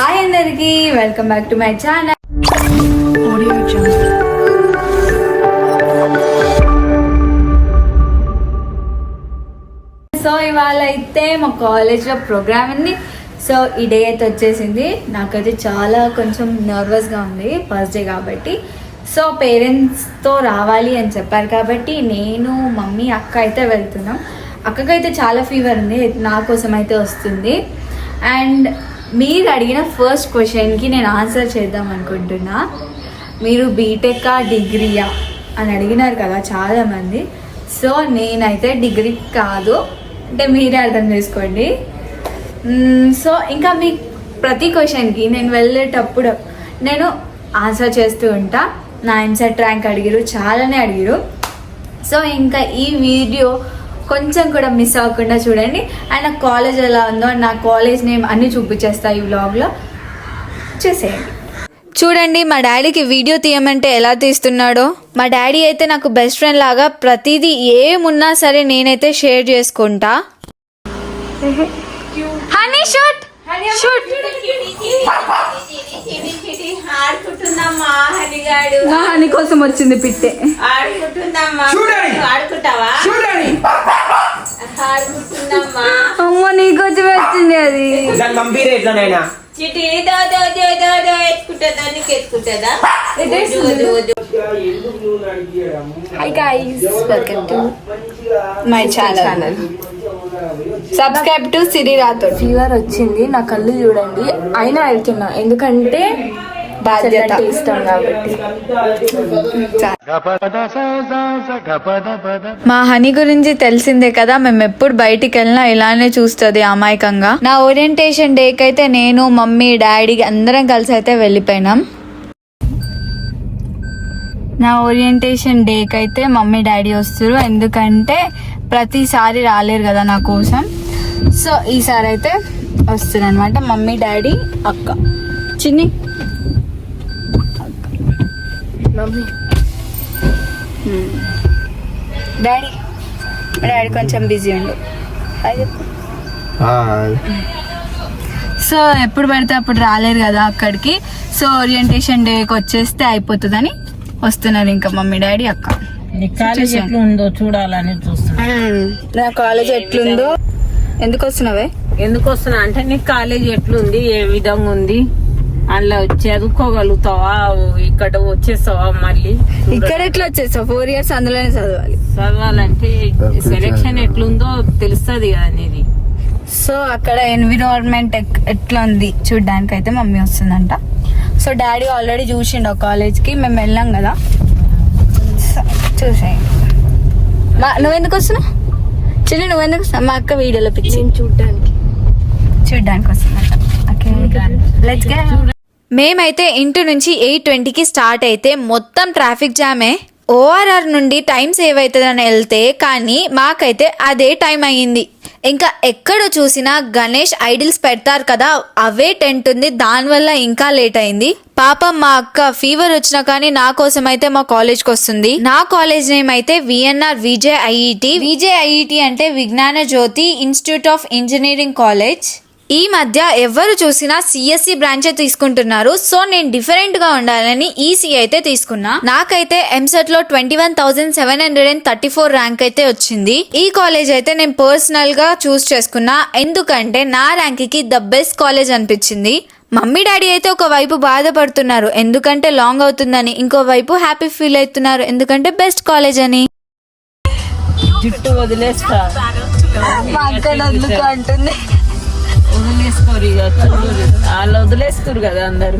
Hi అందరికి welcome back to my channel. So ఇవాళ అయితే మా కాలేజ్లో ప్రోగ్రామ్ ఉంది సో ఈ డే అయితే వచ్చేసింది. నాకైతే చాలా కొంచెం నర్వస్గా ఉంది ఫస్ట్ డే కాబట్టి. సో పేరెంట్స్తో రావాలి అని చెప్పారు కాబట్టి నేను మమ్మీ అక్క అయితే వెళ్తున్నాం. అక్కకైతే చాలా ఫీవర్ ఉంది. నా కోసం అయితే వస్తుంది. అండ్ మీరు అడిగిన ఫస్ట్ క్వశ్చన్కి నేను ఆన్సర్ చేద్దాం అనుకుంటున్నా. మీరు బీటెక్ డిగ్రీయా అని అడిగినారు కదా చాలామంది. సో నేనైతే డిగ్రీ కాదు. అంటే మీరే అర్థం చేసుకోండి. సో ఇంకా మీ ప్రతి క్వశ్చన్కి నేను వెళ్ళేటప్పుడు నేను ఆన్సర్ చేస్తూ ఉంటా. నా ఇన్సెట్ ర్యాంక్ అడిగిరు చాలానే అడిగిరు. సో ఇంకా ఈ వీడియో కొంచెం కూడా మిస్ అవ్వకుండా చూడండి. అండ్ నా కాలేజ్ ఎలా ఉందో నా కాలేజ్ నేమ్ అన్నీ చూపించేస్తా ఈ వ్లాగ్లో చూసేయండి. చూడండి మా డాడీకి వీడియో తీయమంటే ఎలా తీస్తున్నాడో. మా డాడీ అయితే నాకు బెస్ట్ ఫ్రెండ్ లాగా ప్రతిదీ ఏమున్నా సరే నేనైతే షేర్ చేసుకుంటా. ఆడుకుంటుందమ్మా హరిగాడు హనీ కోసం వచ్చింది పిట్టే ఆడుకుంటుందమ్మా. ఆడుకుంటావా చూడండి అమ్మ నీకు వచ్చి వచ్చింది అది. దాన్ని పంపిరే ఎట్లనైనా చిటి దో దో దో దో దో ఎత్తుకుంటుందా నీకు ఎత్తుకుంటుందా? వద్దు, వద్దు, వద్దు. Hi guys welcome to my channel subscribe to Siri Rathod fever వచ్చింది నా కళ్ళు చూడండి. అయినా వెళ్తున్నా. ఎందుకంటే బాధ్యత. ఇష్టం కాబట్టి మా హనీ గురించి తెలిసిందే కదా మేము ఎప్పుడు బయటికి వెళ్ళినా ఇలానే చూస్తుంది అమాయకంగా. నా ఓరియంటేషన్ డేకి అయితే నేను మమ్మీ డాడీ అందరం కలిసి అయితే వెళ్ళిపోయినాం. నా ఓరియంటేషన్ డేకి అయితే మమ్మీ డాడీ వస్తారు. ఎందుకంటే ప్రతిసారి రాలేరు కదా నా కోసం. సో ఈసారి అయితే వస్తారు అనమాట మమ్మీ డాడీ అక్క. చిన్ని. మమ్మీ. డాడీ మా డాడీ కొంచెం బిజీ ఉండు. చెప్పు. సో ఎప్పుడు పడితే అప్పుడు రాలేరు కదా అక్కడికి. సో ఓరియంటేషన్ డేకి వచ్చేస్తే అయిపోతుందని వస్తున్నారు ఇంకా మమ్మీ డాడీ అక్క. నీ కాలేజ్ ఎట్లా ఉందో చూడాలని చూస్తున్నా. నా కాలేజ్ ఎట్లుందో? ఎందుకు వస్తున్నావే? ఎందుకు వస్తున్నా? అంటే నీ కాలేజ్ ఎట్లుంది? ఏ విధంగా ఉంది? అందులో చదువుకోగలుగుతావా? ఇక్కడ వచ్చేస్తావా మళ్ళీ? ఇక్కడ ఎట్లా వచ్చేస్తావు ఫోర్ ఇయర్స్ అందులోనే చదవాలి. చదవాలంటే సెలెక్షన్ ఎట్లుందో తెలుస్తుంది కదా అనేది సో అక్కడ ఎన్విరాన్మెంట్ ఎట్లా ఉంది చూడ్డానికి అయితే మమ్మీ వస్తుందంట. సో డాడీ ఆల్రెడీ చూసిండు కాలేజ్కి మేము వెళ్ళాం కదా. సో, చూసేయండి మా నువ్వెందుకు వస్తున్నావు? చిల్లి నువ్వెందుకు వస్తున్నావు? మా అక్క వీడియోలో పిచ్చి. చూడడానికి. చూడ్డానికి వస్తుందంట ఓకే లెట్స్ మేమైతే ఇంటి నుంచి ఎయిట్ ట్వంటీకి స్టార్ట్ అయితే మొత్తం ట్రాఫిక్ జామే. ఓఆర్ఆర్ నుండి టైం సేవ్ అవుతుందని వెళ్తే కానీ మాకైతే అదే టైం అయ్యింది. ఇంకా ఎక్కడ చూసినా గణేష్ ఐడిల్స్ పెడతారు కదా అవే టెంట్ ఉంది దానివల్ల ఇంకా లేట్ అయింది. పాపం మా అక్క ఫీవర్ వచ్చినా కానీ నా కోసం అయితే మా కాలేజ్కి వస్తుంది. నా కాలేజ్ నేమ్ అయితే VNR VJ IET. VJ IET అంటే Vignana Jyothi institute of engineering college. ఈ మధ్య ఎవరు చూసినా సిఎస్సి బ్రాంచే తీసుకుంటున్నారు. సో నేను డిఫరెంట్గా ఉండాలని ఈసీ అయితే తీసుకున్నా. నాకైతే ఎంసెట్లో twenty one thousand seven hundred and thirty four rank అయితే వచ్చింది. ఈ కాలేజ్ అయితే నేను పర్సనల్గా చూస్ చేసుకున్నా. ఎందుకంటే నా ర్యాంక్కి ద బెస్ట్ కాలేజ్ అనిపించింది. మమ్మీ డాడీ అయితే ఒక వైపు బాధపడుతున్నారు. ఎందుకంటే లాంగ్ అవుతుందని ఇంకో వైపు హ్యాపీ ఫీల్ అవుతున్నారు. ఎందుకంటే బెస్ట్ కాలేజ్ అని. జుట్టు వదిలేస్తా. అంటుంది. వదిలేసుకోరు ఇక. వాళ్ళు వదిలేస్తారు కదా అందరు.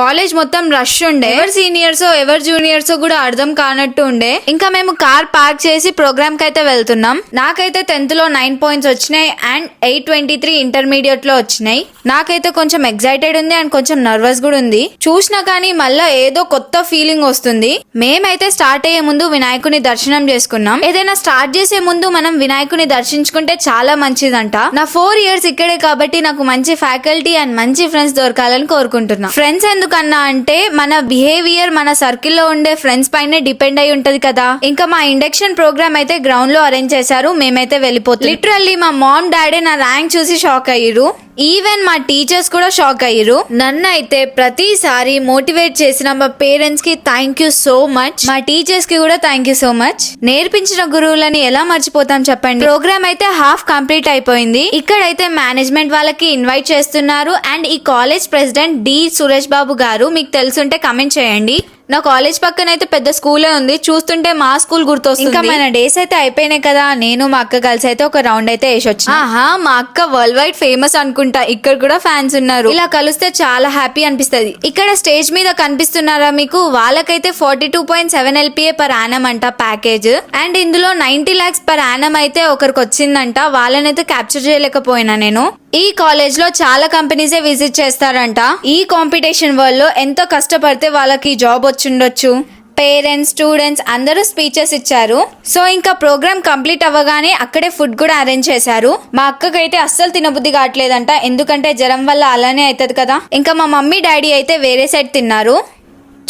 కాలేజ్ మొత్తం రష్ ఉండే. ఎవరు సీనియర్స్ ఎవరు జూనియర్స్ కూడా అర్థం కానట్టు ఉండే. ఇంకా మేము కార్ పార్క్ చేసి ప్రోగ్రామ్కి అయితే వెళ్తున్నాం. నాకైతే టెన్త్లో నైన్ పాయింట్స్ వచ్చినాయి అండ్ ఎయిట్ ట్వంటీ త్రీ ఇంటర్మీడియట్లో వచ్చినాయి. నాకైతే కొంచెం ఎక్సైటెడ్ ఉంది అండ్ కొంచెం నర్వస్ కూడా ఉంది. చూసినా కానీ మళ్ళా ఏదో కొత్త ఫీలింగ్ వస్తుంది. మేమైతే స్టార్ట్ అయ్యే ముందు వినాయకుని దర్శనం చేసుకున్నాం. ఏదైనా స్టార్ట్ చేసే ముందు మనం వినాయకుని దర్శించుకుంటే చాలా మంచిదంట. నా ఫోర్ ఇయర్స్ ఇక్కడే కాబట్టి నాకు మంచి ఫ్యాకల్టీ అండ్ మంచి ఫ్రెండ్స్ దొరకాలని కోరుకుంటున్నా. ఫ్రెండ్స్ ఎందుకు ఎందుకన్నా అంటే మన బిహేవియర్ మన సర్కిల్లో ఉండే ఫ్రెండ్స్ పైనే డిపెండ్ అయి ఉంటది కదా. ఇంకా మా ఇండక్షన్ ప్రోగ్రామ్ అయితే గ్రౌండ్లో అరేంజ్ చేశారు మేమైతే వెళ్ళిపోతాం. లిటరల్లీ మా మామ్ డాడీ నా ర్యాంక్ చూసి షాక్ అయ్యారు ఈవెన్ మా టీచర్స్ కూడా షాక్ అయ్యారు. నన్ను అయితే ప్రతిసారి మోటివేట్ చేసిన మా పేరెంట్స్కి థ్యాంక్ యూ సో మచ్ మా టీచర్స్కి కూడా థ్యాంక్ యూ సో మచ్ నేర్పించిన గురువులని ఎలా మర్చిపోతాం చెప్పండి? ప్రోగ్రామ్ అయితే హాఫ్ కంప్లీట్ అయిపోయింది. ఇక్కడైతే మేనేజ్మెంట్ వాళ్ళకి ఇన్వైట్ చేస్తున్నారు. అండ్ ఈ college president D Suresh Babu garu మీకు తెలుసుంటే కమెంట్ చేయండి. నా కాలేజ్ పక్కన అయితే పెద్ద స్కూలే ఉంది. చూస్తుంటే మా స్కూల్ గుర్తొస్తుంది. ఇంకా మన డేస్ అయితే అయిపోయినాయి కదా. నేను మా అక్క కలిసి అయితే ఒక రౌండ్ అయితే వేసి వచ్చి ఆహా మా అక్క వరల్డ్ వైడ్ ఫేమస్ అనుకుంటా. ఇక్కడ కూడా ఫ్యాన్స్ ఉన్నారు. ఇలా కలిస్తే చాలా హ్యాపీ అనిపిస్తది. ఇక్కడ స్టేజ్ మీద కనిపిస్తున్నారా మీకు? వాళ్ళకైతే forty two point seven LPA per annum అంట ప్యాకేజ్. అండ్ ఇందులో నైన్టీ లాక్స్ పర్ యానం అయితే ఒకరికి వచ్చిందంట వాళ్ళనైతే క్యాప్చర్ చేయలేకపోయినా నేను. ఈ కాలేజ్లో చాలా కంపెనీసే విజిట్ చేస్తారంట. ఈ కాంపిటీషన్ వల్ల ఎంతో కష్టపడితే వాళ్ళకి జాబ్ వచ్చిండొచ్చు. పేరెంట్స్ స్టూడెంట్స్ అందరూ స్పీచెస్ ఇచ్చారు. సో ఇంకా ప్రోగ్రామ్ కంప్లీట్ అవ్వగానే అక్కడే ఫుడ్ కూడా అరేంజ్ చేశారు. మా అక్కకైతే అస్సలు తినబుద్ధి కావట్లేదంట. ఎందుకంటే జ్వరం వల్ల అలానే అవుతుంది కదా. ఇంకా మా మమ్మీ డాడీ అయితే వేరే సైడ్ తిన్నారు.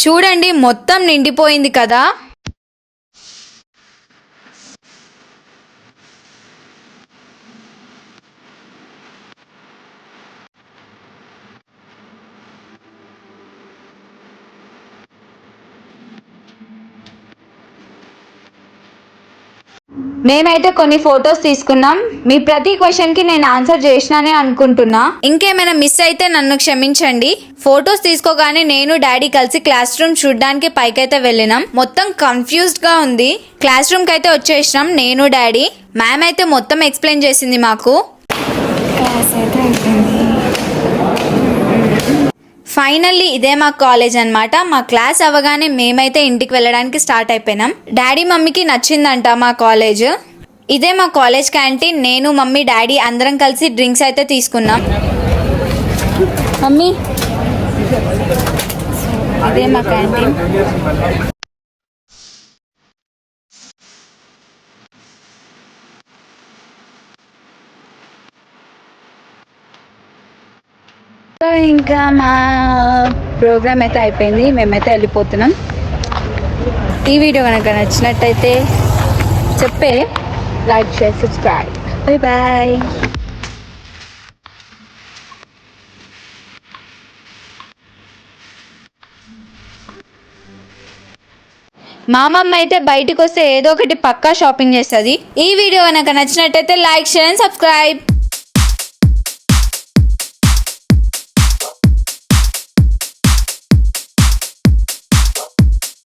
చూడండి మొత్తం నిండిపోయింది కదా. మేమైతే కొన్ని ఫొటోస్ తీసుకున్నాం. మీ ప్రతి క్వశ్చన్కి నేను ఆన్సర్ చేసినానే అనుకుంటున్నా. ఇంకేమైనా మిస్ అయితే నన్ను క్షమించండి. ఫొటోస్ తీసుకోగానే నేను డాడీ కలిసి క్లాస్ రూమ్ చూడడానికి పైకైతే వెళ్ళినాం. మొత్తం కన్ఫ్యూజ్డ్గా ఉంది. క్లాస్ రూమ్కి అయితే వచ్చేసినాం నేను డాడీ. మ్యామ్ అయితే మొత్తం ఎక్స్ప్లెయిన్ చేసింది మాకు. ఫైనల్లీ ఇదే మా కాలేజ్ అనమాట మా క్లాస్ అవ్వగానే మేమైతే ఇంటికి వెళ్ళడానికి స్టార్ట్ అయిపోయినాం. డాడీ మమ్మీకి నచ్చిందంట మా కాలేజ్ ఇదే మా కాలేజ్ క్యాంటీన్ నేను మమ్మీ డాడీ అందరం కలిసి డ్రింక్స్ అయితే తీసుకున్నాం. మమ్మీ. ఇదే మా క్యాంటీన్ సో ఇంకా మా ప్రోగ్రామ్ అయితే అయిపోయింది. మేమైతే వెళ్ళిపోతున్నాం. ఈ వీడియో కనుక నచ్చినట్టయితే చెప్పే like share subscribe. Bye bye అయితే బయటకు వస్తే ఏదో ఒకటి పక్కా షాపింగ్ చేస్తుంది. ఈ వీడియో కనుక నచ్చినట్టయితే లైక్ షేర్ అండ్ సబ్స్క్రైబ్.